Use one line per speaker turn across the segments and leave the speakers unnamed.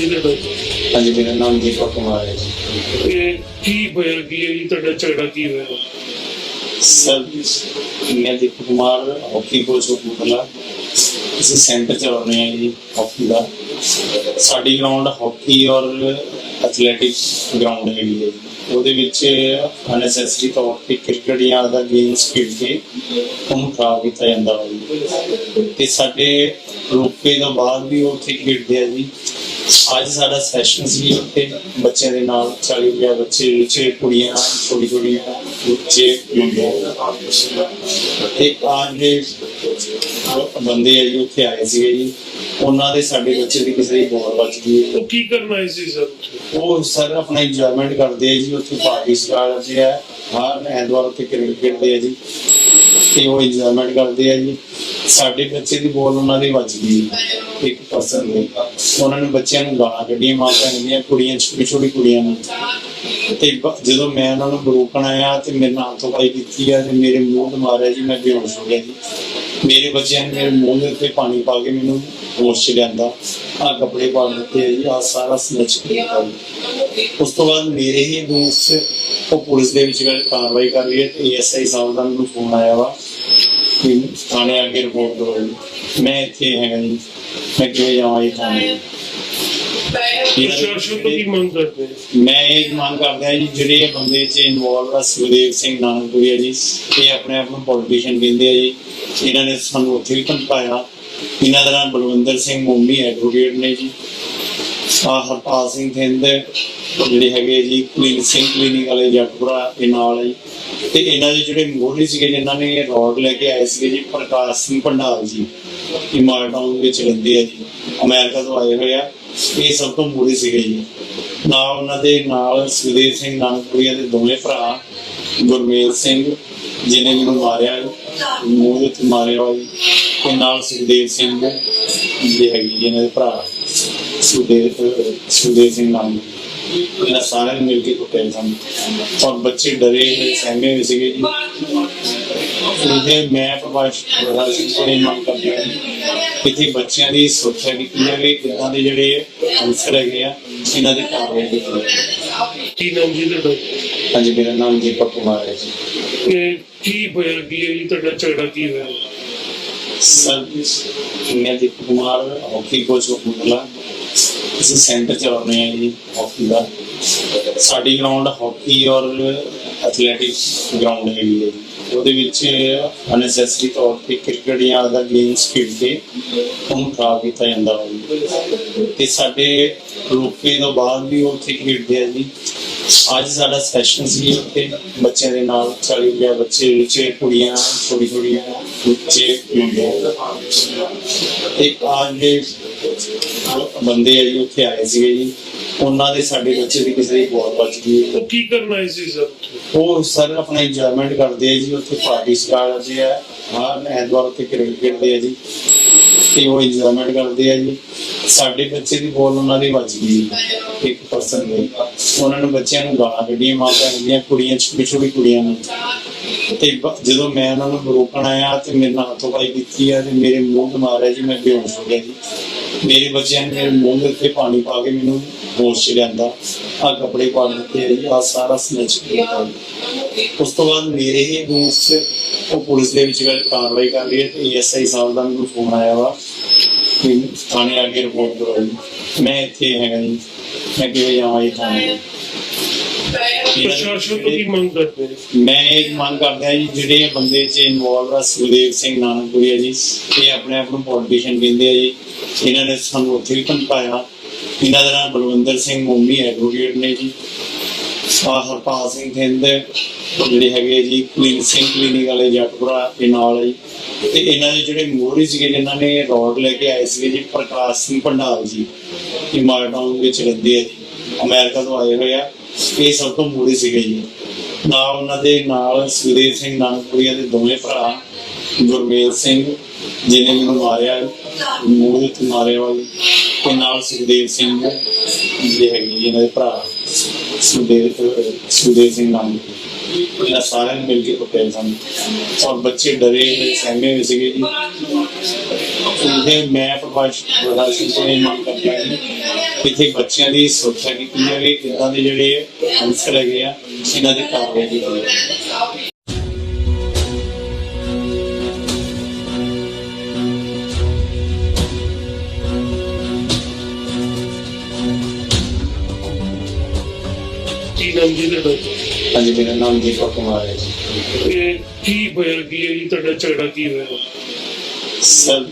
ਜੀ ਤੁਹਾਡਾ
ਹਾਂਜੀ ਮੇਰਾ ਨਾਮ ਦੀਪਕ ਕੁਮਾਰ ਹੈ ਜੀ।
ਇਹ ਕੀ ਹੋਇਆ? ਕੀ ਹੈ ਜੀ? ਤੁਹਾਡਾ ਝਗੜਾ ਕੀ ਹੋਇਆ?
ਸਰ ਮੈਂ ਦੀਪਕ ਕੁਮਾਰ ਹਾਕੀ ਕੋਚ ਕਪੂਰਥਲਾ ਅਸੀਂ ਸੈਂਟਰ ਚਲਾ ਰਹੇ ਹਾਂ ਜੀ ਹਾਕੀ ਦਾ। ਸਾਡੀ ਗਰਾਊਂਡ ਹਾਕੀ ਔਰ ਐਥਲੈਟਿਕਸ ਗਰਾਊਂਡ ਹੈਗੀ ਹੈ ਜੀ। ਉਹਦੇ ਵਿੱਚ ਅਨਸੈਸਰੀ ਤੌਰ ਤੇ ਕ੍ਰਿਕਟ ਜਾਂ ਅਦਰ ਗੇਮਸ ਖੇਡ ਕੇ ਉਹਨੂੰ ਖਰਾਬ ਕੀਤਾ ਜਾਂਦਾ ਹੈ। ਤੇ ਸਾਡੇ ਰੋਕੇ ਤੋਂ ਬਾਅਦ ਵੀ ਉਹ ਉੱਥੇ ਖੇਡਦੇ ਆ ਜੀ। ਅੱਜ ਸਾਡਾ ਸੈਸ਼ਨ ਸੀ ਉੱਥੇ ਬੱਚਿਆਂ ਦੇ ਨਾਲ 40 ਪੰਜਾਹ ਬੱਚੇ ਵਿੱਚ ਕੁੜੀਆਂ ਛੋਟੀ ਛੋਟੀਆਂ ਬੱਚੇ ਮੁੰਡੇ। ਤੇ ਅੱਜ ਦੇ ਬੰਦੇ ਆ ਜੀ ਉੱਥੇ ਆਏ ਸੀਗੇ ਜੀ। ਉਹਨਾਂ ਦੇ ਸਾਡੇ ਬੱਚੇ ਦੀ ਕਿਸੇ ਦੀ ਬੋਲ ਵੱਜ ਗਈ
ਉਹ ਕੀ ਕਰਨ ਆਏ ਸੀ ਸਰ
ਉਹ ਸਰ ਆਪਣਾ ਇੰਜੋਇਮੈਂਟ ਕਰਦੇ ਆ ਜੀ ਉੱਥੇ ਪਾਰਟੀਸ ਕਰਦੇ ਆ ਹਰ ਐਤਵਾਰ ਉੱਥੇ ਕ੍ਰਿਕਟ ਖੇਡਦੇ ਆ ਜੀ। ਤੇ ਉਹ ਇੰਜੋਇਮੈਂਟ ਕਰਦੇ ਆ ਜੀ। ਸਾਡੇ ਬੱਚੇ ਦੀ ਬੋਲ ਉਹਨਾਂ ਦੀ ਵੱਜ ਗਈ। ਇੱਕ ਪਰਸਨ ਦੀ ਉਹਨਾਂ ਨੇ ਬੱਚਿਆਂ ਨੂੰ ਗਾਲਾਂ ਕੱਢੀਆਂ, ਮਾਪਿਆਂ ਦੀਆਂ ਕੁੜੀਆਂ, ਛੋਟੀ ਛੋਟੀ ਕੁੜੀਆਂ ਨੂੰ। ਤੇ ਜਦੋਂ ਮੈਂ ਉਹਨਾਂ ਨੂੰ ਰੋਕਣ ਆਇਆ ਤੇ ਮੇਰੇ ਨਾਲ ਤੋਂ ਪਾਈ ਕੀਤੀ ਆ ਤੇ ਮੇਰੇ ਮੂੰਹ ਤੇ ਮਾਰਿਆ ਜੀ, ਮੈਂ ਬੇਹੋਸ਼ ਹੋ ਗਿਆ ਜੀ। ਮੇਰੇ ਬੱਚਿਆਂ ਨੇ ਮੇਰੇ ਮੂੰਹ ਦੇ ਉੱਤੇ ਪਾਣੀ ਪਾ ਕੇ ਮੈਨੂੰ ਹੋਸ਼ ਚ ਲਿਆਂਦਾ। ਆ ਕੱਪੜੇ ਪਾ ਦਿੱਤੇ ਜੀ ਆ ਸਾਰਾ ਸਨੈਚ ਕੀਤਾ ਉਸ ਤੋਂ ਬਾਅਦ ਮੇਰੇ ਹੀ ਦੋਸਤ ਉਹ ਪੁਲਿਸ ਦੇ ਵਿੱਚ ਕਾਰਵਾਈ ਕਰ ਰਹੀ ਹੈ ਤੇ ਐਸਆਈ ਸਾਹਿਬ ਦਾ ਮੈਨੂੰ ਫੋਨ ਆਇਆ ਵਾ ਕਿ ਥਾਣੇ ਆ ਕੇ ਰਿਪੋਰਟ ਕਰੋ ਮੈਂ ਇੱਥੇ ਹੈਗਾ ਜੀ। ਮੈਂ ਕਿਵੇਂ ਜਾਵਾਂ ਇਹ ਥਾਣੇ
ਪ੍ਰਸ਼ਾਸਨ ਤੋਂ ਕੀ ਮੰਗ ਕਰਦੇ ਹੋ?
ਮੈਂ ਇਹ ਮੰਗ ਕਰਦਾ ਜੀ ਜਿਹੜੇ ਇਹ ਬੰਦੇ ਚ ਇਨਵੋਲਵ ਆ ਸੁਖਦੇਵ ਸਿੰਘ ਨਾਨਕਪੁਰੀ ਜੀ ਇਹ ਆਪਣੇ ਆਪ ਨੂੰ ਪੋਲੀਟੀਸ਼ੀਅਨ ਕਹਿੰਦੇ ਆ ਜੀ। ਇਹਨਾਂ ਨੇ ਸਾਨੂੰ ਉੱਥੇ ਵੀ ਧਮਕਾਇਆ ਇਹਨਾਂ ਦਾ ਨਾਮ ਬਲਵਿੰਦਰ ਸਿੰਘ ਮੋਮੀ ਐਡਵੋਕੇਟ ਨੇ ਜੀ। ਆ ਹਰਪਾਲ ਸਿੰਘ ਥਿੰਦ ਜਿਹੜੇ ਹੈਗੇ ਜੀ ਕਲੀਨ ਸਿੰਘ ਕਲੀਨਿਕ ਵਾਲੇ ਜੱਟਪੁਰਾ ਇਹ ਨਾਲ ਹੈ ਜੀ। ਤੇ ਇਹਨਾਂ ਦੇ ਜਿਹੜੇ ਮੋਢੀ ਸੀਗੇ ਜਿਨ੍ਹਾਂ ਨੇ ਇਹ ਰੋਡ ਲੈ ਕੇ ਆਏ ਸੀਗੇ ਜੀ ਪ੍ਰਕਾਸ਼ ਸਿੰਘ ਭੰਡਾਰ ਜੀ। ਇਹ ਮਾਲਟਾਊਨ ਵਿੱਚ ਰਹਿੰਦੇ ਆ ਜੀ। ਅਮਰੀਕਾ ਤੋਂ ਆਏ ਹੋਏ ਆ। ਇਹ ਸਭ ਤੋਂ ਮੋਢੀ ਸੀਗੇ ਜੀ। ਨਾਲ ਉਹਨਾਂ ਦੇ ਨਾਲ ਸੁਖਦੇਵ ਸਿੰਘ ਨਾਨਕਪੁਰੀਆ ਦੇ ਦੋਵੇਂ ਭਰਾ, ਗੁਰਮੇਲ ਸਿੰਘ, ਜਿਹਨੇ ਮੈਨੂੰ ਮਾਰਿਆ ਮੂੰਹ ਦੇ ਮਾਰਿਆ ਹੋਇਆ ਜੀ। ਨਾਲ ਸੁਖਦੇਵ ਸਿੰਘ ਜਿਹੜੇ ਹੈਗੇ ਜੀ ਇਹਨਾਂ ਦੇ ਭਰਾ, ਸੁਖਦੇਵ ਸੁਖਦੇਵ ਸਿੰਘ ਨਾਮ ਇਹਨਾਂ ਸਾਰਿਆਂ ਨੇ ਮਿਲ ਕੇ ਕੁੱਟੇ ਸਨ। ਔਰ ਬੱਚੇ ਡਰੇ ਸਹਿਮੇ ਹੋਏ ਸੀਗੇ ਜੀ। ਇਹ ਮੈਂ ਪ੍ਰਭਾਸ਼ ਕੋਲੇ ਮੰਗ ਕਰਦਾ ਕਿ ਇੱਥੇ ਬੱਚਿਆਂ ਦੀ ਸੁਰੱਖਿਆ ਕੀਤੀ ਜਾਵੇ ਕਿੱਦਾਂ ਦੇ ਜਿਹੜੇ ਅਨਸਰ ਹੈਗੇ ਆ ਇਹਨਾਂ ਦੀ ਕਾਰਵਾਈ ਕੀਤੀ ਜਾਵੇ
ਕੀ ਨਾਮ ਜੀ ਤੁਹਾਡਾ?
ਹਾਂਜੀ ਮੇਰਾ ਨਾਮ ਦੀਪਕ ਕੁਮਾਰ ਹੈ ਜੀ।
ਇਹ ਕੀ ਹੋਇਆ? ਕੀ ਹੈ ਜੀ ਤੁਹਾਡਾ ਝਗੜਾ ਕੀ ਹੋਇਆ?
ਸਰ ਮੈਂ ਦੀਪਕ ਕੁਮਾਰ ਹਾਕੀ ਕੋਚ ਕਪੂਰਥਲਾ ਅਸੀਂ ਸੈਂਟਰ ਚਲਾ ਰਹੇ ਹਾਂ ਜੀ ਹਾਕੀ ਦਾ। ਸਾਡੀ ਗਰਾਊਂਡ ਹਾਕੀ ਔਰ ਐਥਲੈਟਿਕਸ ਗਰਾਊਂਡ ਹੈਗੀ ਹੈ ਜੀ। ਉਹਦੇ ਵਿੱਚ ਅਨਸੈਸਰੀ ਤੌਰ ਤੇ ਕ੍ਰਿਕਟ ਜਾਂ ਅਦਰ ਗੇਮਸ ਖੇਡ ਉਹਨੂੰ ਖਰਾਬ ਕੀਤਾ ਜਾਂਦਾ ਹੈ ਤੇ ਸਾਡੇ ਰੋਕੇ ਤੋਂ ਬਾਅਦ ਵੀ ਉੱਥੇ ਖੇਡਦੇ ਆ ਜੀ। ਅੱਜ ਸਾਡਾ ਸੈਸ਼ਨ ਸੀ ਉੱਥੇ, ਬੱਚਿਆਂ ਦੇ ਨਾਲ 40 ਪੰਜਾਹ ਬੱਚੇ ਵਿੱਚ ਕੁੜੀਆਂ ਛੋਟੀ ਛੋਟੀਆਂ ਬੱਚੇ ਮੁੰਡੇ ਤੇ ਦੇ ਬੰਦੇ ਆ ਜੀ, ਉੱਥੇ ਆਏ ਸੀਗੇ ਜੀ। ਉਹਨਾਂ ਦੇ ਸਾਡੇ ਬੱਚੇ ਦੀ ਕਿਸੇ ਦੀ ਬੋਲ ਵੱਜ ਗਈ।
ਉਹ ਕੀ ਕਰਨ ਸੀ ਸਰ
ਉਹ ਸਰ ਆਪਣਾ ਇੰਜੋਇਮੈਂਟ ਕਰਦੇ ਆ ਜੀ, ਉੱਥੇ ਪਾਰਟੀਸ ਕਰਦੇ ਆ ਹਰ ਐਤਵਾਰ ਉੱਥੇ ਕ੍ਰਿਕਟ ਖੇਡਦੇ ਆ ਜੀ, ਤੇ ਉਹ ਇੰਜੋਇਮੈਂਟ ਕਰਦੇ ਆ ਜੀ। ਸਾਡੇ ਬੱਚੇ ਦੀ ਬੋਲ ਉਹਨਾਂ ਦੀ ਵੱਜ ਗਈ ਇੱਕ ਪਰਸਨ ਦੀ। ਉਹਨਾਂ ਨੇ ਬੱਚਿਆਂ ਨੂੰ ਗਾਲਾਂ ਕੱਢੀਆਂ, ਮਾਪਿਆਂ ਦੀਆਂ ਕੁੜੀਆਂ ਛੋਟੀ ਛੋਟੀ ਕੁੜੀਆਂ ਨੂੰ। ਤੇ ਜਦੋਂ ਮੈਂ ਉਹਨਾਂ ਨੂੰ ਰੋਕਣ ਆਇਆ ਤੇ ਮੇਰੇ ਨਾਲ ਤੋਂ ਪਾਈ ਕੀਤੀ ਆ ਤੇ ਮੇਰੇ ਮੂੰਹ ਤੇ ਮਾਰਿਆ ਜੀ, ਮੈਂ ਬੇਹੋਸ਼ ਹੋ ਗਿਆ ਜੀ। ਮੇਰੇ ਬੱਚਿਆਂ ਨੇ ਮੇਰੇ ਮੂੰਹ ਦੇ ਉੱਤੇ ਪਾਣੀ ਪਾ ਕੇ ਮੈਨੂੰ ਹੋਸ਼ ਚ ਲਿਆਂਦਾ। ਆ ਕੱਪੜੇ ਪਾ ਦਿੱਤੇ ਆ ਸਾਰਾ ਸਨੈਚ ਕੀਤਾ ਉਸ ਤੋਂ ਬਾਅਦ ਮੇਰੇ ਹੀ ਦੋਸਤ ਉਹ ਪੁਲਿਸ ਦੇ ਵਿੱਚ ਕਾਰਵਾਈ ਕਰ ਰਹੀ ਹੈ ਤੇ ਐਸਆਈ ਸਾਹਿਬ ਦਾ ਮੈਨੂੰ ਫੋਨ ਆਇਆ ਵਾ ਕਿ ਥਾਣੇ ਆ ਕੇ ਰਿਪੋਰਟ ਕਰੋ ਮੈਂ ਇੱਥੇ ਹੈਗਾ ਜੀ। ਮੈਂ ਕਿਵੇਂ ਜਾਵਾਂ ਇਹ ਥਾਣੇ
ਪ੍ਰਸ਼ਾਸਨ ਤੋਂ ਕੀ ਮੰਗ ਕਰਦੇ ਹੋ?
ਮੈਂ ਇਹ ਮੰਗ ਕਰਦਾ ਜੀ ਜਿਹੜੇ ਬੰਦੇ ਚ ਇਨਵੋਲਵ ਆ ਸੁਖਦੇਵ ਸਿੰਘ ਨਾਨਕਪੁਰੀਆ ਜੀ ਇਹ ਆਪਣੇ ਆਪ ਨੂੰ ਪੋਲੀਟੀਸ਼ੀਅਨ ਕਹਿੰਦੇ ਆ ਜੀ। ਇਹਨਾਂ ਨੇ ਸਾਨੂੰ ਉੱਥੇ ਵੀ ਧਮਕਾਇਆ। ਇਹਨਾਂ ਦਾ ਨਾਮ ਬਲਵਿੰਦਰ ਸਿੰਘ ਮੋਮੀ ਐਡਵੋਕੇਟ ਨੇ ਜੀ। ਹਰਪਾਲ ਸਿੰਘ ਥਿੰਦ ਜਿਹੜੇ ਹੈਗੇ ਜੀ ਕਲੀਨ ਸਿੰਘ ਕਲੀਨਿਕ ਵਾਲੇ ਜੱਟਪੁਰਾ ਇਹ ਨਾਲ ਹੈ ਜੀ। ਤੇ ਇਹਨਾਂ ਦੇ ਜਿਹੜੇ ਮੋਹਰੀ ਸੀਗੇ ਜਿਨ੍ਹਾਂ ਨੇ ਰੋਡ ਲੈ ਕੇ ਆਏ ਸੀਗੇ ਜੀ ਪ੍ਰਕਾਸ਼ ਸਿੰਘ ਭੰਡਾਰ ਜੀ ਇਹ ਮਾਲਟਾਊਨ ਵਿੱਚ ਰਹਿੰਦੇ ਆ ਅਮਰੀਕਾ ਤੋਂ ਆਏ ਹੋਏ ਆ। ਇਹ ਸਭ ਤੋਂ ਮੋਹਰੀ ਸੀਗੇ ਜੀ। ਨਾਲ ਉਹਨਾਂ ਦੇ ਨਾਲ ਸੁਖਦੇਵ ਸਿੰਘ ਨਾਨਕਪੁਰੀਆ ਦੇ ਦੋਵੇਂ ਭਰਾ, ਗੁਰਮੇਲ ਸਿੰਘ, ਜਿਹਨੇ ਮੈਨੂੰ ਮਾਰਿਆ ਮੂੰਹ ਦੇ ਮਾਰਿਆ ਹੋਇਆ ਤੇ ਨਾਲ ਸੁਖਦੇਵ ਸਿੰਘ ਜਿਹੜੇ ਹੈਗੇ ਜੀ, ਇਹਨਾਂ ਦੇ ਭਰਾ। ਸੁਦੇਵ ਸੁਦੇਵ ਸਿੰਘ ਨਾਮ ਇਹਨਾਂ ਸਾਰਿਆਂ ਨੇ ਮਿਲ ਕੇ ਕੁੱਟਿਆ ਸਾਨੂੰ। ਔਰ ਬੱਚੇ ਡਰੇ ਸਹਿਮੇ ਹੋਏ ਸੀਗੇ ਜੀ। ਇਹ ਮੈਂ ਪ੍ਰਭਾਸ਼ ਪ੍ਰਭਾਸ਼ ਤੋਂ ਇਹ ਮੰਗ ਕਰਦਾ ਹਾਂ ਇੱਥੇ ਬੱਚਿਆਂ ਦੀ ਸੁਰੱਖਿਆ ਕੀਤੀ ਜਾਵੇ। ਇਦਾਂ ਦੇ ਜਿਹੜੇ ਅਨਸਰ ਹੈਗੇ ਆ, ਇਹਨਾਂ ਦੀ ਕਾਰਵਾਈ ਕੀਤੀ ਜਾਵੇ ਹਾਂਜੀ ਮੇਰਾ ਨਾਮ ਦੀਪਕ ਕੁਮਾਰ ਹੈ ਜੀ।
ਇਹ ਕੀ ਹੋਇਆ? ਕੀ ਹੈ ਜੀ? ਤੁਹਾਡਾ ਝਗੜਾ ਕੀ ਹੋਇਆ?
ਸਰ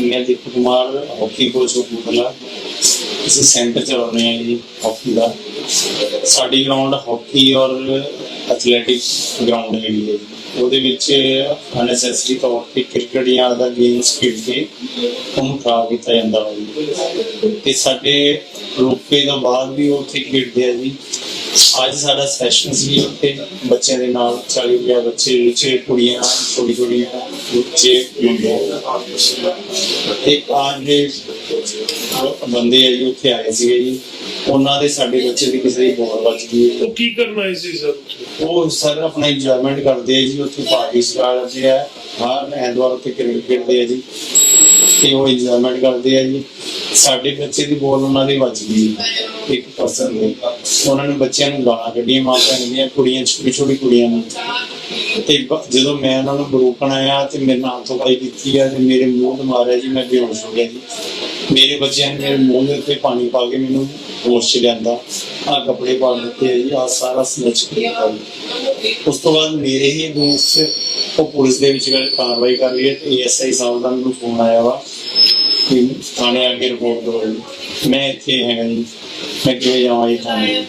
ਮੈਂ ਦੀਪਕ ਕੁਮਾਰ ਹਾਕੀ ਕੋਚ ਬੁਲਾ ਅਸੀਂ ਸੈਂਟਰ ਚਲਾ ਰਹੇ ਹਾਂ ਜੀ ਹਾਕੀ ਦਾ। ਸਾਡੀ ਗਰਾਊਂਡ ਹਾਕੀ ਔਰ ਐਥਲੈਟਿਕਸ ਗਰਾਊਂਡ ਹੈਗੀ ਹੈ ਜੀ। ਉਹਦੇ ਵਿੱਚ ਅਨਸੈਸਰੀ ਤੌਰ ਤੇ ਕ੍ਰਿਕਟ ਜਾਂ ਅਦਰ ਗੇਮਸ ਖੇਡ ਕੇ ਉਹਨੂੰ ਖਰਾਬ ਕੀਤਾ ਜਾਂਦਾ ਹੈ ਜੀ। ਤੇ ਸਾਡੇ ਰੋਕੇ ਤੋਂ ਬਾਅਦ ਵੀ ਉਹ ਉੱਥੇ ਖੇਡਦੇ ਆ ਜੀ। ਅੱਜ ਸਾਡਾ ਸੈਸ਼ਨ ਸੀ ਉੱਥੇ ਬੱਚਿਆਂ ਦੇ ਨਾਲ 40 ਪੰਜਾਹ ਬੱਚੇ ਵਿੱਚ ਕੁੜੀਆਂ ਛੋਟੀ ਛੋਟੀਆਂ ਬੱਚੇ ਮੁੰਡੇ। ਤੇ ਅੱਜ ਬੰਦੇ ਆ ਜੀ ਉੱਥੇ ਆਏ ਸੀਗੇ ਜੀ। ਉਹਨਾਂ ਦੇ ਸਾਡੇ ਬੱਚੇ ਦੀ ਕਿਸੇ ਦੀ ਬੋਲ ਵੱਜ ਗਈ
ਉਹ ਕੀ ਕਰਨ ਆਏ ਸੀ ਸਰ?
ਉਹ ਸਰ ਆਪਣਾ ਇੰਜੋਇਮੈਂਟ ਕਰਦੇ ਆ ਜੀ ਉੱਥੇ ਪਾਰਟੀ ਕਰਦੇ ਆ। ਹਰ ਐਤਵਾਰ ਉੱਥੇ ਕ੍ਰਿਕਟ ਖੇਡਦੇ ਆ ਜੀ। ਤੇ ਉਹ ਇੰਜੋਇਮੈਂਟ ਕਰਦੇ ਆ ਜੀ। ਸਾਡੇ ਬੱਚੇ ਦੀ ਬੋਲ ਉਹਨਾਂ ਦੀ ਵੱਜ ਗਈ। ਇੱਕ ਪਰਸਨ ਦੇ ਉਹਨਾਂ ਨੇ ਬੱਚਿਆਂ ਨੂੰ ਗਾਲਾਂ ਕੱਢੀਆਂ, ਮਾਪਿਆਂ ਦੀਆਂ ਕੁੜੀਆਂ, ਛੋਟੀ ਛੋਟੀ ਕੁੜੀਆਂ ਨੂੰ। ਤੇ ਜਦੋਂ ਮੈਂ ਉਹਨਾਂ ਨੂੰ ਰੋਕਣ ਆਇਆ ਤੇ ਮੇਰੇ ਨਾਲ ਤੋਂ ਪਾਈ ਕੀਤੀ ਆ ਤੇ ਮੇਰੇ ਮੂੰਹ ਤੇ ਮਾਰਿਆ ਜੀ, ਮੈਂ ਬੇਹੋਸ਼ ਹੋ ਗਿਆ ਜੀ। ਮੇਰੇ ਬੱਚਿਆਂ ਨੇ ਮੇਰੇ ਮੂੰਹ ਦੇ ਉੱਤੇ ਪਾਣੀ ਪਾ ਕੇ ਮੈਨੂੰ ਹੋਸ਼ ਚ ਲਿਆਂਦਾ। ਆ ਕੱਪੜੇ ਪਾ ਦਿੱਤੇ ਆ ਜੀ ਆ ਸਾਰਾ ਸਨੈਚ ਕੀਤਾ ਉਸ ਤੋਂ ਬਾਅਦ ਮੇਰੇ ਹੀ ਦੋਸਤ ਉਹ ਪੁਲਿਸ ਦੇ ਵਿੱਚ ਕਾਰਵਾਈ ਕਰ ਰਹੀ ਹੈ ਤੇ ਐਸਆਈ ਸਾਹਿਬ ਦਾ ਮੈਨੂੰ ਫੋਨ ਆਇਆ ਵਾ ਕਿ ਥਾਣੇ ਆ ਕੇ ਰਿਪੋਰਟ ਦਿਓ ਮੈਂ ਇੱਥੇ ਹੈਗਾ ਜੀ। ਜੀ ਥਾਣੇ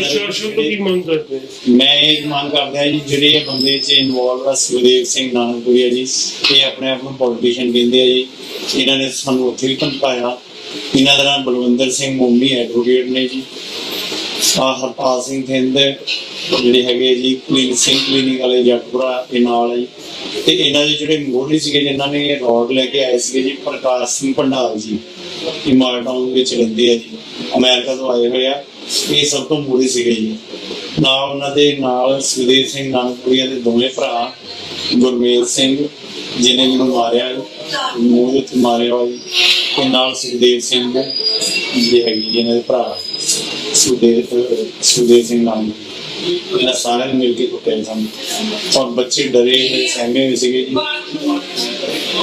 ਪ੍ਰਸ਼ਾਸਨ ਤੋਂ ਕੀ ਮੰਗ ਕਰਦੇ ਹੋ?
ਮੈਂ ਇਹ ਮੰਗ ਕਰਦਾ ਜੀ ਜਿਹੜੇ ਇਹ ਬੰਦੇ ਚ ਇਨਵੋਲਵ ਆ ਸੁਖਦੇਵ ਸਿੰਘ ਨਾਨਕਪੁਰੀਆ ਜੀ ਇਹ ਆਪਣੇ ਆਪ ਨੂੰ ਪੋਲੀਟੀਸ਼ੀਅਨ ਕਹਿੰਦੇ ਆ ਜੀ। ਇਹਨਾਂ ਨੇ ਸਾਨੂੰ ਉੱਥੇ ਵੀ ਧਮਕਾਇਆ ਇਹਨਾਂ ਦਾ ਨਾਮ ਬਲਵਿੰਦਰ ਸਿੰਘ ਮੋਮੀ ਐਡਵੋਕੇਟ ਨੇ ਜੀ। ਆ ਹਰਪਾਲ ਸਿੰਘ ਥਿੰਦ ਜਿਹੜੇ ਹੈਗੇ ਜੀ ਕਲੀਨ ਸਿੰਘ ਕਲੀਨਿਕ ਵਾਲੇ ਜੱਟਪੁਰਾ ਇਹ ਨਾਲ ਹੈ ਜੀ। ਤੇ ਇਹਨਾਂ ਦੇ ਜਿਹੜੇ ਮੋਢੀ ਸੀਗੇ ਜਿਨ੍ਹਾਂ ਨੇ ਰੋਡ ਲੈ ਕੇ ਆਏ ਸੀਗੇ ਜੀ ਪ੍ਰਕਾਸ਼ ਸਿੰਘ ਭੰਡਾਰ ਜੀ। ਇਹ ਮਾਲਟਾਊਨ ਵਿੱਚ ਰਹਿੰਦੇ ਆ ਜੀ। ਅਮਰੀਕਾ ਤੋਂ ਆਏ ਹੋਏ ਆ। ਇਹ ਸਭ ਤੋਂ ਮੋਢੀ ਸੀਗੇ ਜੀ। ਨਾਲ ਉਹਨਾਂ ਦੇ ਨਾਲ ਸੁਖਦੇਵ ਸਿੰਘ ਨਾਨਕਪੁਰੀਆ ਦੇ ਦੋਵੇਂ ਭਰਾ, ਗੁਰਮੇਲ ਸਿੰਘ, ਜਿਹਨੇ ਮੈਨੂੰ ਮਾਰਿਆ ਮੂੰਹ ਦੇ ਮਾਰਿਆ ਹੋਇਆ ਜੀ। ਤੇ ਨਾਲ ਸੁਖਦੇਵ ਸਿੰਘ ਜਿਹੜੇ ਹੈਗੇ ਜੀ ਇਹਨਾਂ ਦੇ ਭਰਾ, ਸੁਖਦੇਵ ਸੁਖਦੇਵ ਸਿੰਘ ਨਾਮ ਇਹਨਾਂ ਸਾਰਿਆਂ ਨੇ ਮਿਲ ਕੇ ਕੁੱਟਿਆ ਸਾਨੂੰ। ਔਰ ਬੱਚੇ ਡਰੇ ਸਹਿਮੇ ਹੋਏ ਸੀਗੇ ਜੀ।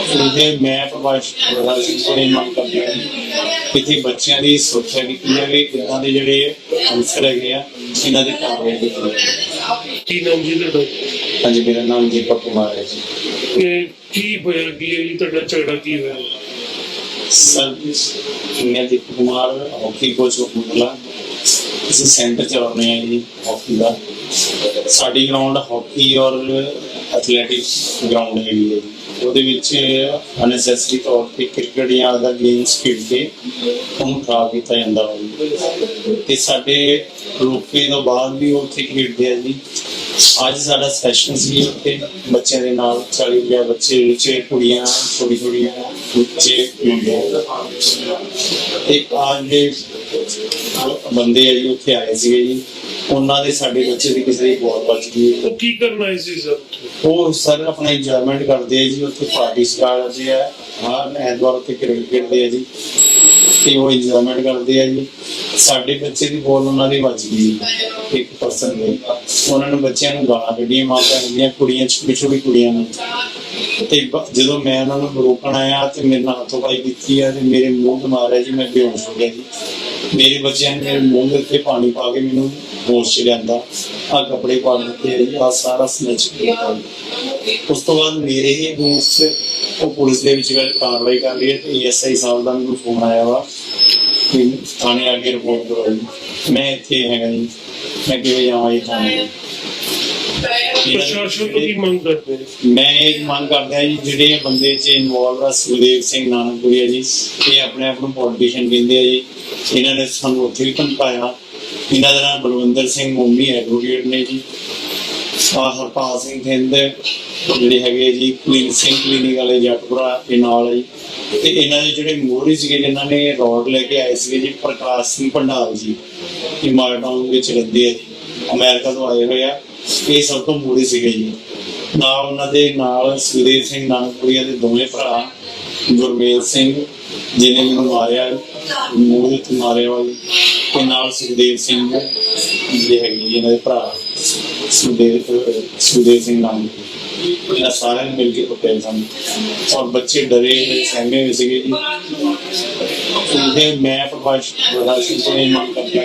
ਇਹ ਮੈਂ ਤੋਂ ਇਹ ਮੰਗ ਕਰਦਾ ਹਾਂ ਕਿ ਇੱਥੇ ਬੱਚਿਆਂ ਦੀ ਸੁਰੱਖਿਆ ਕੀਤੀ ਜਾਵੇ ਇਦਾਂ ਦੇ ਜਿਹੜੇ ਅਨਸਰ ਹੈਗੇ ਆ ਇਹਨਾਂ ਦੀ ਕਾਰਵਾਈ ਕੀਤੀ ਜਾਵੇ
ਕੀ ਨਾਮ ਜੀ ਤੁਹਾਡਾ?
ਹਾਂਜੀ ਮੇਰਾ ਨਾਮ ਦੀਪਕ ਕੁਮਾਰ ਹੈ ਜੀ।
ਕੀ ਹੋਇਆ? ਕੀ ਹੈ ਜੀ ਤੁਹਾਡਾ ਝਗੜਾ ਕੀ ਹੋਇਆ?
ਸਰ ਮੈਂ ਦੀਪਕ ਕੁਮਾਰ ਹਾਕੀ ਕੋਚ ਬੁਲਾ ਅਸੀਂ ਸੈਂਟਰ ਚਲਾ ਰਹੇ ਹਾਂ ਜੀ ਹਾਕੀ ਦਾ। ਸਾਡੀ ਗਰਾਊਂਡ ਹਾਕੀ ਔਰ ਐਥਲੈਟਿਕਸ ਗਰਾਊਂਡ ਹੈਗੀ ਹੈ ਜੀ ਉਹਦੇ ਵਿੱਚ ਅਨਸੈਸਰੀ ਤੌਰ ਤੇ ਕ੍ਰਿਕਟ ਜਾਂ ਅਦਰ ਗੇਮਸ ਖੇਡ ਕੇ ਉਹਨੂੰ ਖਰਾਬ ਕੀਤਾ ਜਾਂਦਾ ਹੈ ਜੀ। ਤੇ ਸਾਡੇ ਰੋਕੇ ਤੋਂ ਬਾਅਦ ਵੀ ਉਹ ਉੱਥੇ ਖੇਡਦੇ ਆ ਜੀ ਅੱਜ ਸਾਡਾ ਸੈਸ਼ਨ ਸੀ ਉੱਥੇ ਬੱਚਿਆਂ ਦੇ ਨਾਲ 40 ਪੰਜਾਹ ਬੱਚੇ ਵਿੱਚ ਕੁੜੀਆਂ ਛੋਟੀ ਛੋਟੀਆਂ ਬੱਚੇ ਮੁੰਡੇ। ਤੇ ਅੱਜ ਬੰਦੇ ਆ ਜੀ ਉੱਥੇ ਆਏ ਸੀਗੇ ਜੀ। ਉਹਨਾਂ ਦੇ ਸਾਡੇ ਬੱਚੇ ਦੀ ਕਿਸੇ ਦੀ ਬੋਲ ਵੱਜ ਗਈ
ਉਹ ਕੀ ਕਰਨ ਆਏ ਸੀ ਸਰ
ਉਹ ਸਰ ਆਪਣਾ ਇੰਜੋਇਮੈਂਟ ਕਰਦੇ ਆ ਜੀ ਉੱਥੇ ਪਾਰਟੀ ਕਰਦੇ ਆ। ਹਰ ਐਤਵਾਰ ਉੱਥੇ ਕ੍ਰਿਕਟ ਖੇਡਦੇ ਆ ਜੀ। ਤੇ ਉਹ ਇੰਜੋਇਮੈਂਟ ਕਰਦੇ ਆ ਜੀ। ਸਾਡੇ ਬੱਚੇ ਦੀ ਬੋਲ ਉਹਨਾਂ ਦੀ ਵੱਜ ਗਈ ਇੱਕ ਪਰਸਨ ਦੇ ਉਹਨਾਂ ਨੇ ਬੱਚਿਆਂ ਨੂੰ ਗਾਲਾਂ ਕੱਢੀਆਂ, ਮਾਪਿਆਂ ਦੀਆਂ ਕੁੜੀਆਂ ਛੋਟੀ ਛੋਟੀ ਕੁੜੀਆਂ ਨੂੰ। ਤੇ ਜਦੋਂ ਮੈਂ ਉਹਨਾਂ ਨੂੰ ਰੋਕਣ ਆਇਆ ਤੇ ਮੇਰੇ ਨਾਲ ਹੱਥੋਂ ਪਾਈ ਕੀਤੀ ਆ ਤੇ ਮੇਰੇ ਮੂੰਹ ਤੇ ਮਾਰਿਆ ਜੀ, ਮੈਂ ਬੇਹੋਸ਼ ਹੋ ਗਿਆ ਜੀ। ਮੇਰੇ ਬੱਚਿਆਂ ਨੇ ਮੇਰੇ ਮੂੰਹ ਦੇ ਉੱਤੇ ਪਾਣੀ ਪਾ ਕੇ ਮੈਨੂੰ ਹੋਸ਼ ਚ ਲਿਆਂਦਾ। ਆ ਕੱਪੜੇ ਪਾ ਦਿੱਤੇ ਆ ਸਾਰਾ ਸਨੈਚ ਕੀਤਾ ਉਸ ਤੋਂ ਬਾਅਦ ਮੇਰੇ ਹੀ ਦੋਸਤ ਉਹ ਪੁਲਿਸ ਦੇ ਵਿੱਚ ਕਾਰਵਾਈ ਕਰ ਰਹੀ ਹੈ ਤੇ ਐਸਆਈ ਸਾਹਿਬ ਦਾ ਮੈਨੂੰ ਫੋਨ ਆਇਆ ਵਾ। ਕਿ ਥਾਣੇ ਆ ਕੇ ਰਿਪੋਰਟ ਦਿਓ ਮੈਂ ਇੱਥੇ ਹੈਗਾ ਜੀ। ਮੈਂ ਕਿਵੇਂ ਜਾਵਾਂ ਜੀ ਥਾਣੇ
ਪ੍ਰਸ਼ਾਸਨ ਤੋਂ ਕੀ ਮੰਗ ਕਰਦੇ ਹੋ?
ਮੈਂ ਇਹ ਮੰਗ ਕਰਦਾ ਜੀ ਜਿਹੜੇ ਇਹ ਬੰਦੇ ਚ ਇਨਵੋਲਵ ਆ ਸੁਖਦੇਵ ਸਿੰਘ ਨਾਨਕਪੁਰੀਆ ਜੀ ਇਹ ਆਪਣੇ ਆਪ ਨੂੰ ਪੋਲੀਟੀਸ਼ੀਅਨ ਕਹਿੰਦੇ ਆ ਜੀ। ਇਹਨਾਂ ਨੇ ਸਾਨੂੰ ਉੱਥੇ ਵੀ ਧਮਕਾਇਆ। ਇਹਨਾਂ ਦਾ ਨਾਮ ਬਲਵਿੰਦਰ ਸਿੰਘ ਮੋਮੀ ਐਡਵੋਕੇਟ ਨੇ ਜੀ। ਆ ਹਰਪਾਲ ਸਿੰਘ ਥਿੰਦ ਜਿਹੜੇ ਹੈਗੇ ਜੀ, ਕਲੀਨ ਸਿੰਘ ਕਲੀਨਿਕ ਵਾਲੇ ਜੱਟਪੁਰਾ ਇਹ ਨਾਲ ਜੀ। ਤੇ ਇਹਨਾਂ ਦੇ ਜਿਹੜੇ ਮੋਹਰੀ ਸੀਗੇ, ਜਿਨ੍ਹਾਂ ਨੇ ਰੋਡ ਲੈ ਕੇ ਆਏ ਸੀਗੇ ਜੀ, ਪ੍ਰਕਾਸ਼ ਸਿੰਘ ਭੰਡਾਰ ਜੀ ਇਮਾਰਟਾਊਨ ਵਿੱਚ ਰਹਿੰਦੇ ਆ ਅਮਰੀਕਾ ਤੋਂ ਆਏ ਹੋਏ ਆ। ਇਹ ਸਭ ਤੋਂ ਮੂਰੇ ਸੀਗੇ ਜੀ। ਨਾਲ ਉਹਨਾਂ ਦੇ ਨਾਲ ਸੁਖਦੇਵ ਸਿੰਘ ਨਾਨਕਪੁਰੀਆ ਦੇ ਦੋਵੇਂ ਭਰਾ, ਗੁਰਮੇਲ ਸਿੰਘ, ਜਿਹਨੇ ਮੈਨੂੰ ਮਾਰਿਆ ਮੂਰੇ ਤੇ ਮਾਰਿਆ ਵਾ ਤੇ ਨਾਲ ਸੁਖਦੇਵ ਸਿੰਘ ਜਿਹੜੇ ਹੈਗੇ ਇਹਨਾਂ ਦੇ ਭਰਾ। ਸੁਖਦੇਵ ਸੁਖਦੇਵ ਸਿੰਘ ਨਾਮ ਇਹਨਾਂ ਸਾਰਿਆਂ ਨੇ ਮਿਲ ਕੇ ਕੁੱਟਿਆ ਸਨ। ਔਰ ਬੱਚੇ ਡਰੇ ਸਹਿਮੇ ਹੋਏ ਸੀਗੇ ਜੀ। ਇਹ ਮੈਂ ਪ੍ਰਭਾਸ਼ ਪ੍ਰਭਾਸ਼ ਤੋਂ ਇਹ ਮੰਗ ਕਰਦਾ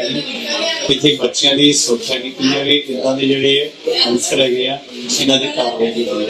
ਕਿ ਇੱਥੇ ਬੱਚਿਆਂ ਦੀ ਸੁਰੱਖਿਆ ਕੀਤੀ ਜਾਵੇ ਇਦਾਂ ਦੇ ਜਿਹੜੇ ਅਨਸਰ ਹੈਗੇ ਆ, ਇਹਨਾਂ ਦੇ ਕਾਰਵਾਈ ਕੀਤੀ ਜਾਵੇ